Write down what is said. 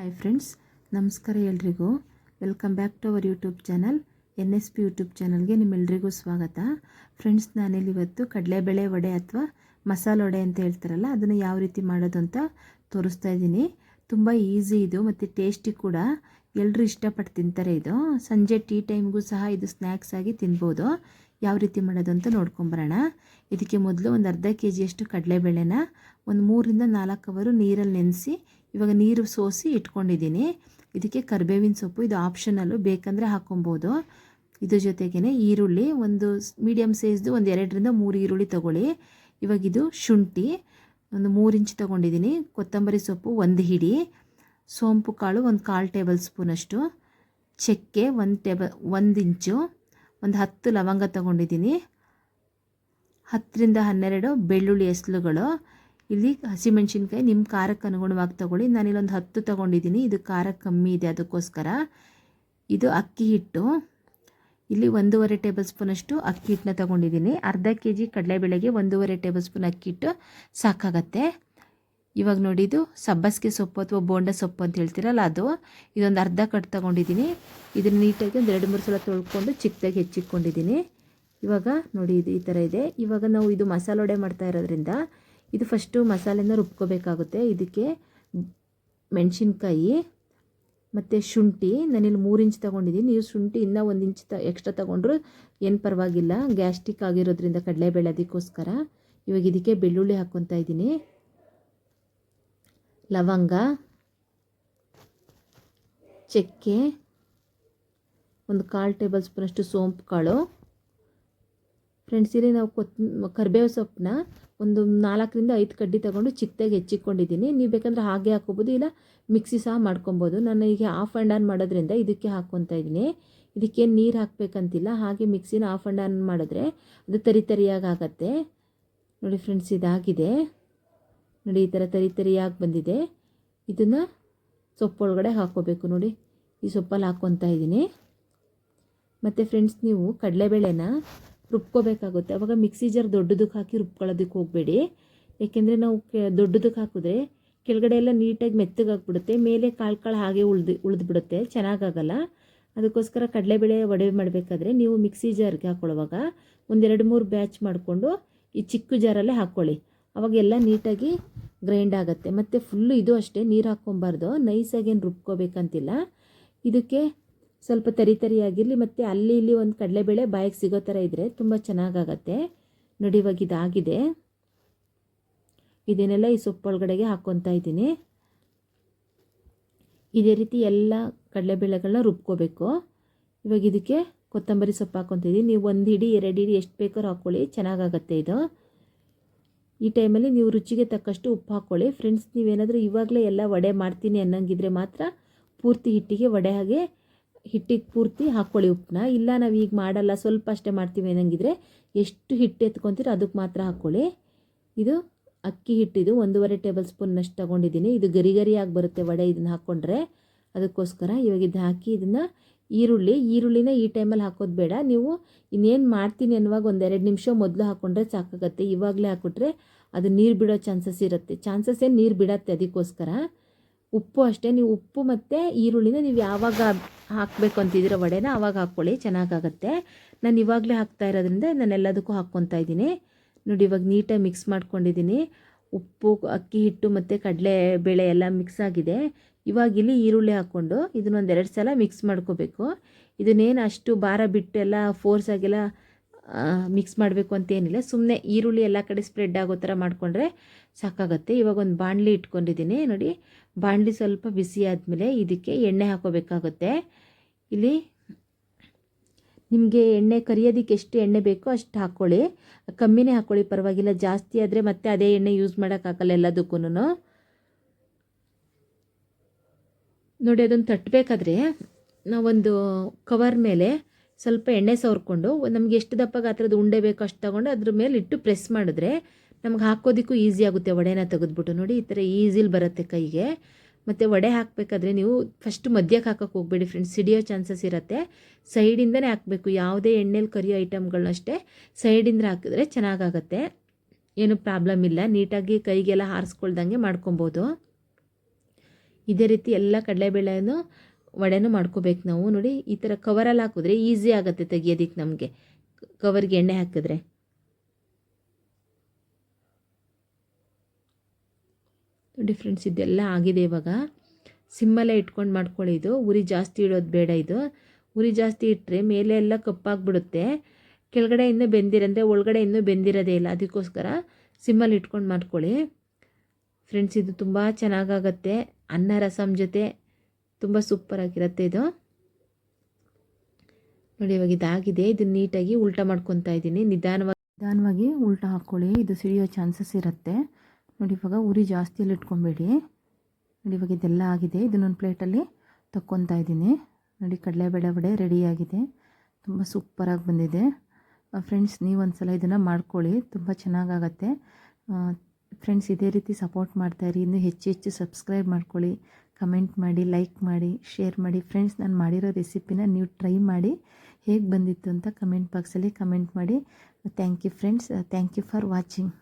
Hi friends ನಮಸ್ಕಾರ ಎಲ್ರಿಗೂ. Welcome back to our YouTube channel N S P YouTube ಚಾನಲ್ಗೆ ನಿಮ್ಮೆಲ್ರಿಗೂ ಸ್ವಾಗತ. ಫ್ರೆಂಡ್ಸ್ ನಾನಿಲ್ಲಿ ಇವತ್ತು ಕಡಲೆಬೇಳೆ ವಡೆ ಅಥವಾ ಮಸಾಲೆ ವಡೆ ಅಂತ ಹೇಳ್ತಾರಲ್ಲ, ಅದನ್ನು ಯಾವ ರೀತಿ ಮಾಡೋದು ಅಂತ ತೋರಿಸ್ತಾ ಇದ್ದೀನಿ. ತುಂಬ ಈಸಿ ಇದು ಮತ್ತು ಟೇಸ್ಟಿ ಕೂಡ. ಎಲ್ಲರೂ ಇಷ್ಟಪಟ್ಟು ತಿಂತಾರೆ ಇದು. ಸಂಜೆ ಟೀ ಟೈಮ್ಗೂ ಸಹ ಇದು ಸ್ನ್ಯಾಕ್ಸ್ ಆಗಿ ತಿನ್ಬೋದು. ಯಾವ ರೀತಿ ಮಾಡೋದು ಅಂತ ನೋಡ್ಕೊಂಬರೋಣ. ಇದಕ್ಕೆ ಮೊದಲು ಒಂದು ಅರ್ಧ ಕೆ ಜಿಯಷ್ಟು ಕಡಲೆಬೇಳೆನ ಒಂದು ಮೂರಿಂದ ನಾಲ್ಕು ಅವರು ನೀರಲ್ಲಿ ನೆನೆಸಿ ಇವಾಗ ನೀರು ಸೋಸಿ ಇಟ್ಕೊಂಡಿದ್ದೀನಿ. ಇದಕ್ಕೆ ಕರಿಬೇವಿನ ಸೊಪ್ಪು, ಇದು ಆಪ್ಷನಲ್ಲು ಬೇಕಂದರೆ ಹಾಕ್ಕೊಬೋದು ಇದ್ರ ಜೊತೆಗೇ ಈರುಳ್ಳಿ, ಒಂದು ಮೀಡಿಯಮ್ ಸೈಜ್ದು ಒಂದು ಎರಡರಿಂದ ಮೂರು ಈರುಳ್ಳಿ ತೊಗೊಳ್ಳಿ. ಇವಾಗ ಇದು ಶುಂಠಿ, ಒಂದು ಮೂರು ಇಂಚ್ ತೊಗೊಂಡಿದ್ದೀನಿ. ಕೊತ್ತಂಬರಿ ಸೊಪ್ಪು, ಒಂದು ಹಿಡಿ. ಸೋಂಪು ಕಾಳು, ಒಂದು ಕಾಲು ಟೇಬಲ್ ಸ್ಪೂನಷ್ಟು ಚಕ್ಕೆ, ಒಂದು ಟೇಬಲ್, ಒಂದು ಇಂಚು. ಒಂದು ಹತ್ತು ಲವಂಗ ತೊಗೊಂಡಿದ್ದೀನಿ. ಹತ್ತರಿಂದ ಹನ್ನೆರಡು ಬೆಳ್ಳುಳ್ಳಿ ಎಸ್ಲುಗಳು ಇಲ್ಲಿ ಹಸಿಮೆಣ್ಸಿನ್ಕಾಯಿ ನಿಮ್ಮ ಖಾರಕ್ಕೆ ಅನುಗುಣವಾಗಿ ತೊಗೊಳ್ಳಿ. ನಾನಿಲ್ಲೊಂದು ಹತ್ತು ತೊಗೊಂಡಿದ್ದೀನಿ ಇದು ಖಾರ ಕಮ್ಮಿ ಇದೆ ಅದಕ್ಕೋಸ್ಕರ. ಇದು ಅಕ್ಕಿ ಹಿಟ್ಟು. ಇಲ್ಲಿ ಒಂದೂವರೆ ಟೇಬಲ್ ಸ್ಪೂನಷ್ಟು ಅಕ್ಕಿ ಹಿಟ್ಟನ್ನ ತೊಗೊಂಡಿದ್ದೀನಿ ಅರ್ಧ ಕೆ ಜಿ ಕಡಲೆಬೇಳೆಗೆ ಒಂದೂವರೆ ಟೇಬಲ್ ಸ್ಪೂನ್ ಅಕ್ಕಿ ಹಿಟ್ಟು ಸಾಕಾಗತ್ತೆ. ಇವಾಗ ನೋಡಿ, ಇದು ಸಬ್ಬಸಿಗೆ ಸೊಪ್ಪು ಅಥವಾ ಬೋಂಡ ಸೊಪ್ಪು ಅಂತ ಹೇಳ್ತೀರಲ್ಲ ಅದು. ಇದೊಂದು ಅರ್ಧ ಕಟ್ ತೊಗೊಂಡಿದ್ದೀನಿ ಇದನ್ನು ನೀಟಾಗಿ ಒಂದು ಎರಡು ಮೂರು ಸಲ ತೊಳ್ಕೊಂಡು ಚಿಕ್ಕದಾಗಿ ಹೆಚ್ಚಿಟ್ಕೊಂಡಿದ್ದೀನಿ ಇವಾಗ ನೋಡಿ, ಇದು ಈ ಥರ ಇದೆ. ಇವಾಗ ನಾವು ಇದು ಮಸಾಲೆ ವಡೆ ಮಾಡ್ತಾ ಇರೋದ್ರಿಂದ ಇದು ಫಸ್ಟು ಮಸಾಲೆನ ರುಬ್ಕೋಬೇಕಾಗುತ್ತೆ. ಇದಕ್ಕೆ ಮೆಣಸಿನ್ಕಾಯಿ ಮತ್ತು ಶುಂಠಿ ನಾನಿಲ್ಲಿ ಮೂರು ಇಂಚ್ ತೊಗೊಂಡಿದ್ದೀನಿ ನೀವು ಶುಂಠಿ ಇನ್ನೂ ಒಂದು ಇಂಚ್ ತ ಎಕ್ಸ್ಟ್ರಾ ತೊಗೊಂಡ್ರು ಏನು ಪರವಾಗಿಲ್ಲ. ಗ್ಯಾಸ್ಟಿಕ್ ಆಗಿರೋದ್ರಿಂದ ಕಡಲೆಬೇಳೆ ಅದಕ್ಕೋಸ್ಕರ. ಇವಾಗ ಇದಕ್ಕೆ ಬೆಳ್ಳುಳ್ಳಿ ಹಾಕ್ಕೊತಾ ಇದ್ದೀನಿ. ಲವಂಗ, ಚಕ್ಕೆ, ಒಂದು ಕಾಲು ಟೇಬಲ್ ಸ್ಪೂನಷ್ಟು ಸೋಂಪು ಕಾಳು ಫ್ರೆಂಡ್ಸ್ ಇಲ್ಲಿ ನಾವು ಕೊತ್, ಕರಿಬೇವು ಸೊಪ್ಪನ್ನ ಒಂದು ನಾಲ್ಕರಿಂದ ಐದು ಕಡ್ಡಿ ತಗೊಂಡು ಚಿಕ್ಕದಾಗಿ ಹೆಚ್ಚಿಕೊಂಡಿದ್ದೀನಿ. ನೀವು ಬೇಕಂದ್ರೆ ಹಾಗೆ ಹಾಕ್ಕೊಬೋದು, ಇಲ್ಲ ಮಿಕ್ಸಿ ಸಹ ಮಾಡ್ಕೊಬೋದು. ನಾನು ಈಗ ಆಫ್ ಆ್ಯಂಡ್ ಆನ್ ಮಾಡೋದ್ರಿಂದ ಇದಕ್ಕೆ ಹಾಕ್ಕೊತಾ ಇದ್ದೀನಿ. ಇದಕ್ಕೆ ನೀರು ಹಾಕಬೇಕಂತಿಲ್ಲ. ಹಾಗೆ ಮಿಕ್ಸಿನ ಆಫ್ ಆ್ಯಂಡ್ ಆನ್ ಮಾಡಿದ್ರೆ ಅದು ತರಿ ತರಿಯಾಗಿ ಆಗತ್ತೆ. ನೋಡಿ ಫ್ರೆಂಡ್ಸ್ ಇದಾಗಿದೆ. ನೋಡಿ ಈ ಥರ ತರಿ ತರಿಯಾಗಿ ಬಂದಿದೆ. ಇದನ್ನು ಸೊಪ್ಪೊಳಗಡೆ ಹಾಕ್ಕೋಬೇಕು ನೋಡಿ. ಈ ಸೊಪ್ಪಲ್ಲಿ ಹಾಕ್ಕೊತಾ ಇದ್ದೀನಿ. ಮತ್ತು ಫ್ರೆಂಡ್ಸ್ ನೀವು ಕಡಲೆಬೇಳೆನ ರುಬ್ಕೋಬೇಕಾಗುತ್ತೆ. ಅವಾಗ ಮಿಕ್ಸಿ ಜಾರ್ ದೊಡ್ಡದಕ್ಕೆ ಹಾಕಿ ರುಬ್ಕೊಳ್ಳೋದಕ್ಕೆ ಹೋಗಬೇಡಿ. ಏಕೆಂದರೆ ನಾವು ದೊಡ್ಡದಕ್ಕೆ ಹಾಕಿದ್ರೆ ಕೆಳಗಡೆ ಎಲ್ಲ ನೀಟಾಗಿ ಮೆತ್ತಗಾಗ್ಬಿಡುತ್ತೆ. ಮೇಲೆ ಕಾಳು ಕಾಳು ಹಾಗೆ ಉಳ್ದು, ಉಳಿದ್ಬಿಡುತ್ತೆ. ಚೆನ್ನಾಗಾಗಲ್ಲ. ಅದಕ್ಕೋಸ್ಕರ ಕಡಲೆಬೇಳೆ ವಡೆ ಮಾಡಬೇಕಾದ್ರೆ ನೀವು ಮಿಕ್ಸಿ ಜಾರ್ಗೆ ಹಾಕ್ಕೊಳ್ಳುವಾಗ ಒಂದೆರಡು ಮೂರು ಬ್ಯಾಚ್ ಮಾಡಿಕೊಂಡು ಈ ಚಿಕ್ಕ ಜಾರಲ್ಲೇ ಹಾಕ್ಕೊಳ್ಳಿ. ಅವಾಗೆಲ್ಲ ನೀಟಾಗಿ ಗ್ರೈಂಡ್ ಆಗುತ್ತೆ. ಮತ್ತು ಫುಲ್ಲು ಇದು ಅಷ್ಟೇ, ನೀರು ಹಾಕ್ಕೊಬಾರ್ದು. ನೈಸಾಗೇನು ರುಬ್ಕೋಬೇಕಂತಿಲ್ಲ. ಇದಕ್ಕೆ ಸ್ವಲ್ಪ ತರಿ ತರಿಯಾಗಿರಲಿ, ಮತ್ತು ಅಲ್ಲಿ ಇಲ್ಲಿ ಒಂದು ಕಡಲೆಬೇಳೆ ಬಾಯಿಗೆ ಸಿಗೋ ಥರ ಇದ್ದರೆ ತುಂಬ ಚೆನ್ನಾಗಾಗತ್ತೆ. ನೋಡಿ ಇವಾಗ ಇದಾಗಿದೆ. ಇದನ್ನೆಲ್ಲ ಈ ಸೊಪ್ಪೊಳಗಡೆಗೆ ಹಾಕ್ಕೊತಾ ಇದ್ದೀನಿ. ಇದೇ ರೀತಿ ಎಲ್ಲ ಕಡಲೆಬೇಳೆಗಳನ್ನ ರುಬ್ಕೋಬೇಕು. ಇವಾಗ ಇದಕ್ಕೆ ಕೊತ್ತಂಬರಿ ಸೊಪ್ಪು ಹಾಕ್ಕೊತಿದ್ದೀನಿ ನೀವು ಒಂದು ಹಿಡಿ, ಎರಡು ಹಿಡಿ ಎಷ್ಟು ಬೇಕಾದ್ರೂ ಹಾಕ್ಕೊಳ್ಳಿ ಚೆನ್ನಾಗಾಗತ್ತೆ ಇದು. ಈ ಟೈಮಲ್ಲಿ ನೀವು ರುಚಿಗೆ ತಕ್ಕಷ್ಟು ಉಪ್ಪು ಹಾಕ್ಕೊಳ್ಳಿ ಫ್ರೆಂಡ್ಸ್, ನೀವೇನಾದರೂ ಇವಾಗಲೇ ಎಲ್ಲ ವಡೆ ಮಾಡ್ತೀನಿ ಅನ್ನೋಂಗಿದ್ರೆ ಮಾತ್ರ ಪೂರ್ತಿ ಹಿಟ್ಟಿಗೆ ವಡೆ ಹಾಗೆ ಹಿಟ್ಟಿಗೆ ಪೂರ್ತಿ ಹಾಕ್ಕೊಳ್ಳಿ ಉಪ್ಪನ್ನ. ಇಲ್ಲ, ನಾವು ಈಗ ಮಾಡಲ್ಲ, ಸ್ವಲ್ಪ ಅಷ್ಟೇ ಮಾಡ್ತೀವಿ ಅನ್ನಂಗಿದ್ರೆ ಎಷ್ಟು ಹಿಟ್ಟು ಎತ್ಕೊತೀರೋ ಅದಕ್ಕೆ ಮಾತ್ರ ಹಾಕ್ಕೊಳ್ಳಿ. ಇದು ಅಕ್ಕಿ ಹಿಟ್ಟಿದು ಒಂದೂವರೆ ಟೇಬಲ್ ಸ್ಪೂನ್ನಷ್ಟು ತೊಗೊಂಡಿದ್ದೀನಿ. ಇದು ಗರಿ ಗರಿಯಾಗಿ ಬರುತ್ತೆ ವಡೆ ಇದನ್ನು ಹಾಕ್ಕೊಂಡ್ರೆ. ಅದಕ್ಕೋಸ್ಕರ ಇವಾಗ ಇದು ಹಾಕಿ ಇದನ್ನು ಈರುಳ್ಳಿ, ಈರುಳ್ಳಿನ ಈ ಟೈಮಲ್ಲಿ ಹಾಕೋದು ಬೇಡ. ನೀವು ಇನ್ನೇನು ಮಾಡ್ತೀನಿ ಅನ್ನುವಾಗ ಒಂದೆರಡು ನಿಮಿಷ ಮೊದಲು ಹಾಕ್ಕೊಂಡ್ರೆ ಸಾಕಾಗತ್ತೆ. ಇವಾಗಲೇ ಹಾಕ್ಬಿಟ್ರೆ ಅದು ನೀರು ಬಿಡೋ ಚಾನ್ಸಸ್ ಇರುತ್ತೆ. ಚಾನ್ಸಸ್ ಏನು ನೀರು ಬಿಡತ್ತೆ ಅದಕ್ಕೋಸ್ಕರ. ಉಪ್ಪು ಅಷ್ಟೇ, ನೀವು ಉಪ್ಪು ಮತ್ತು ಈರುಳ್ಳಿನ ನೀವು ಯಾವಾಗ ಹಾಕಬೇಕು ಅಂತಿದ್ದೀರ ವಡೆನ ಆವಾಗ ಹಾಕ್ಕೊಳ್ಳಿ, ಚೆನ್ನಾಗಾಗತ್ತೆ. ನಾನು ಇವಾಗಲೇ ಹಾಕ್ತಾ ಇರೋದ್ರಿಂದ ನಾನು ಎಲ್ಲದಕ್ಕೂ ಹಾಕ್ಕೊತಾ ಇದ್ದೀನಿ. ನೋಡಿ, ಇವಾಗ ನೀಟಾಗಿ ಮಿಕ್ಸ್ ಮಾಡ್ಕೊಂಡಿದ್ದೀನಿ. ಉಪ್ಪು, ಅಕ್ಕಿ, ಹಿಟ್ಟು ಮತ್ತು ಕಡಲೆ ಬೇಳೆ ಎಲ್ಲ ಮಿಕ್ಸ್ ಆಗಿದೆ. ಇವಾಗ ಇಲ್ಲಿ ಈರುಳ್ಳಿ ಹಾಕ್ಕೊಂಡು ಇದನ್ನೊಂದು ಎರಡು ಸಲ ಮಿಕ್ಸ್ ಮಾಡ್ಕೋಬೇಕು. ಇದನ್ನೇನು ಅಷ್ಟು ಭಾರ ಬಿಟ್ಟು ಎಲ್ಲ ಫೋರ್ಸಾಗೆಲ್ಲ ಮಿಕ್ಸ್ ಮಾಡಬೇಕು ಅಂತೇನಿಲ್ಲ ಸುಮ್ಮನೆ ಈರುಳ್ಳಿ ಎಲ್ಲ ಕಡೆ ಸ್ಪ್ರೆಡ್ ಆಗೋ ಥರ ಮಾಡಿಕೊಂಡ್ರೆ ಸಾಕಾಗತ್ತೆ. ಇವಾಗ ಒಂದು ಬಾಣಲಿ ಇಟ್ಕೊಂಡಿದ್ದೀನಿ. ನೋಡಿ, ಬಾಣಲಿ ಸ್ವಲ್ಪ ಬಿಸಿ ಆದಮೇಲೆ ಇದಕ್ಕೆ ಎಣ್ಣೆ ಹಾಕೋಬೇಕಾಗುತ್ತೆ. ಇಲ್ಲಿ ನಿಮಗೆ ಎಣ್ಣೆ ಕರಿಯೋದಕ್ಕೆ ಎಷ್ಟು ಎಣ್ಣೆ ಬೇಕೋ ಅಷ್ಟು ಹಾಕ್ಕೊಳ್ಳಿ ಕಮ್ಮಿನೇ ಹಾಕ್ಕೊಳ್ಳಿ ಪರವಾಗಿಲ್ಲ. ಜಾಸ್ತಿ ಆದರೆ ಮತ್ತೆ ಅದೇ ಎಣ್ಣೆ ಯೂಸ್ ಮಾಡೋಕ್ಕಾಗಲ್ಲ ಎಲ್ಲದಕ್ಕೂ ನೋಡಿ ಅದನ್ನು ತಟ್ಟಬೇಕಾದ್ರೆ ನಾವೊಂದು ಕವರ್ ಮೇಲೆ ಸ್ವಲ್ಪ ಎಣ್ಣೆ ಸವರ್ಕೊಂಡು ನಮ್ಗೆ ಎಷ್ಟು ದಪ್ಪ ಗಾತ್ರದ ಉಂಡೆ ಬೇಕೋ ಅಷ್ಟು ತೊಗೊಂಡು ಅದ್ರ ಮೇಲೆ ಇಟ್ಟು ಪ್ರೆಸ್ ಮಾಡಿದ್ರೆ ನಮ್ಗೆ ಹಾಕೋದಕ್ಕೂ ಈಸಿ ಆಗುತ್ತೆ ವಡೆನ ತೆಗೆದ್ಬಿಟ್ಟು. ನೋಡಿ, ಈ ಥರ ಈಸಿಲಿ ಬರುತ್ತೆ ಕೈಗೆ. ಮತ್ತು ವಡೆ ಹಾಕಬೇಕಾದ್ರೆ ನೀವು ಫಸ್ಟ್ ಮಧ್ಯಕ್ಕೆ ಹಾಕೋಕೆ ಹೋಗಬೇಡಿ ಫ್ರೆಂಡ್ಸ್ ಸಿಡಿಯೋ ಚಾನ್ಸಸ್ ಇರುತ್ತೆ. ಸೈಡಿಂದನೇ ಹಾಕಬೇಕು. ಯಾವುದೇ ಎಣ್ಣೆಲಿ ಕರಿಯೋ ಐಟಮ್ಗಳನ್ನಷ್ಟೇ ಸೈಡಿಂದ ಹಾಕಿದ್ರೆ ಚೆನ್ನಾಗಾಗತ್ತೆ. ಏನು ಪ್ರಾಬ್ಲಮ್ ಇಲ್ಲ. ನೀಟಾಗಿ ಕೈಗೆಲ್ಲ ಹಾರಿಸ್ಕೊಳ್ದಂಗೆ ಮಾಡ್ಕೊಬೋದು. ಇದೇ ರೀತಿ ಎಲ್ಲ ಕಡಲೆಬೇಳೆನೂ ವಡೆನೂ ಮಾಡ್ಕೋಬೇಕು ನಾವು. ನೋಡಿ, ಈ ಥರ ಕವರಲ್ಲಿ ಹಾಕಿದ್ರೆ ಈಸಿ ಆಗುತ್ತೆ ತೆಗಿಯೋದಿಕ್ಕೆ ನಮಗೆ. ಕವರ್ಗೆ ಎಣ್ಣೆ ಹಾಕಿದ್ರೆ. ನೋಡಿ ಫ್ರೆಂಡ್ಸ್ ಇದೆಲ್ಲ ಆಗಿದೆ ಇವಾಗ. ಸಿಮ್ಮಲ್ಲೇ ಇಟ್ಕೊಂಡು ಮಾಡ್ಕೊಳ್ಳಿ ಇದು. ಉರಿ ಜಾಸ್ತಿ ಇಡೋದು ಬೇಡ ಇದು. ಉರಿ ಜಾಸ್ತಿ ಇಟ್ಟರೆ ಮೇಲೆ ಎಲ್ಲ ಕಪ್ಪಾಗ್ಬಿಡುತ್ತೆ. ಕೆಳಗಡೆ ಇನ್ನೂ ಬೆಂದಿರಂದರೆ ಒಳಗಡೆ ಇನ್ನೂ ಬೆಂದಿರೋದೇ ಇಲ್ಲ. ಅದಕ್ಕೋಸ್ಕರ ಸಿಮ್ಮಲ್ಲಿ ಇಟ್ಕೊಂಡು ಮಾಡ್ಕೊಳ್ಳಿ. ಫ್ರೆಂಡ್ಸ್ ಇದು ತುಂಬ ಚೆನ್ನಾಗಾಗತ್ತೆ. ಅನ್ನ ರಸಮ್ ಜೊತೆ ತುಂಬ ಸೂಪರಾಗಿರುತ್ತೆ ಇದು. ನೋಡಿ ಇವಾಗ ಇದಾಗಿದೆ. ಇದು ನೀಟಾಗಿ ಉಲ್ಟಾ ಮಾಡ್ಕೊತಾ ಇದ್ದೀನಿ. ನಿಧಾನವಾಗಿ ನಿಧಾನವಾಗಿ ಉಲ್ಟಾ ಹಾಕ್ಕೊಳ್ಳಿ ಇದು ಸಿಡಿಯೋ ಚಾನ್ಸಸ್ ಇರುತ್ತೆ. ನೋಡಿ ಇವಾಗ ಉರಿ ಜಾಸ್ತಿಯಲ್ಲಿ ಇಟ್ಕೊಬೇಡಿ. ನೋಡಿ ಇವಾಗ ಇದೆಲ್ಲ ಆಗಿದೆ. ಇದನ್ನೊಂದು ಪ್ಲೇಟಲ್ಲಿ ತಕ್ಕೊತಾ ಇದ್ದೀನಿ. ನೋಡಿ ಕಡಲೆಬೇಳೆ ವಡೆ ರೆಡಿಯಾಗಿದೆ ತುಂಬ ಸೂಪರಾಗಿ ಬಂದಿದೆ. ಫ್ರೆಂಡ್ಸ್ ನೀವು ಒಂದು ಸಲ ಇದನ್ನು ಮಾಡ್ಕೊಳ್ಳಿ. ತುಂಬ ಚೆನ್ನಾಗಾಗತ್ತೆ. ಫ್ರೆಂಡ್ಸ್ ಇದೇ ರೀತಿ ಸಪೋರ್ಟ್ ಮಾಡ್ತಾಯಿರಿ ಇನ್ನೂ ಹೆಚ್ಚು ಹೆಚ್ಚು ಸಬ್ಸ್ಕ್ರೈಬ್ ಮಾಡ್ಕೊಳ್ಳಿ. ಕಮೆಂಟ್ ಮಾಡಿ, ಲೈಕ್ ಮಾಡಿ, ಶೇರ್ ಮಾಡಿ. ಫ್ರೆಂಡ್ಸ್ ನಾನು ಮಾಡಿರೋ ರೆಸಿಪಿನ ನೀವು ಟ್ರೈ ಮಾಡಿ. ಹೇಗೆ ಬಂದಿತ್ತು ಅಂತ ಕಮೆಂಟ್ ಬಾಕ್ಸಲ್ಲಿ ಕಮೆಂಟ್ ಮಾಡಿ. Thank you friends thank you for watching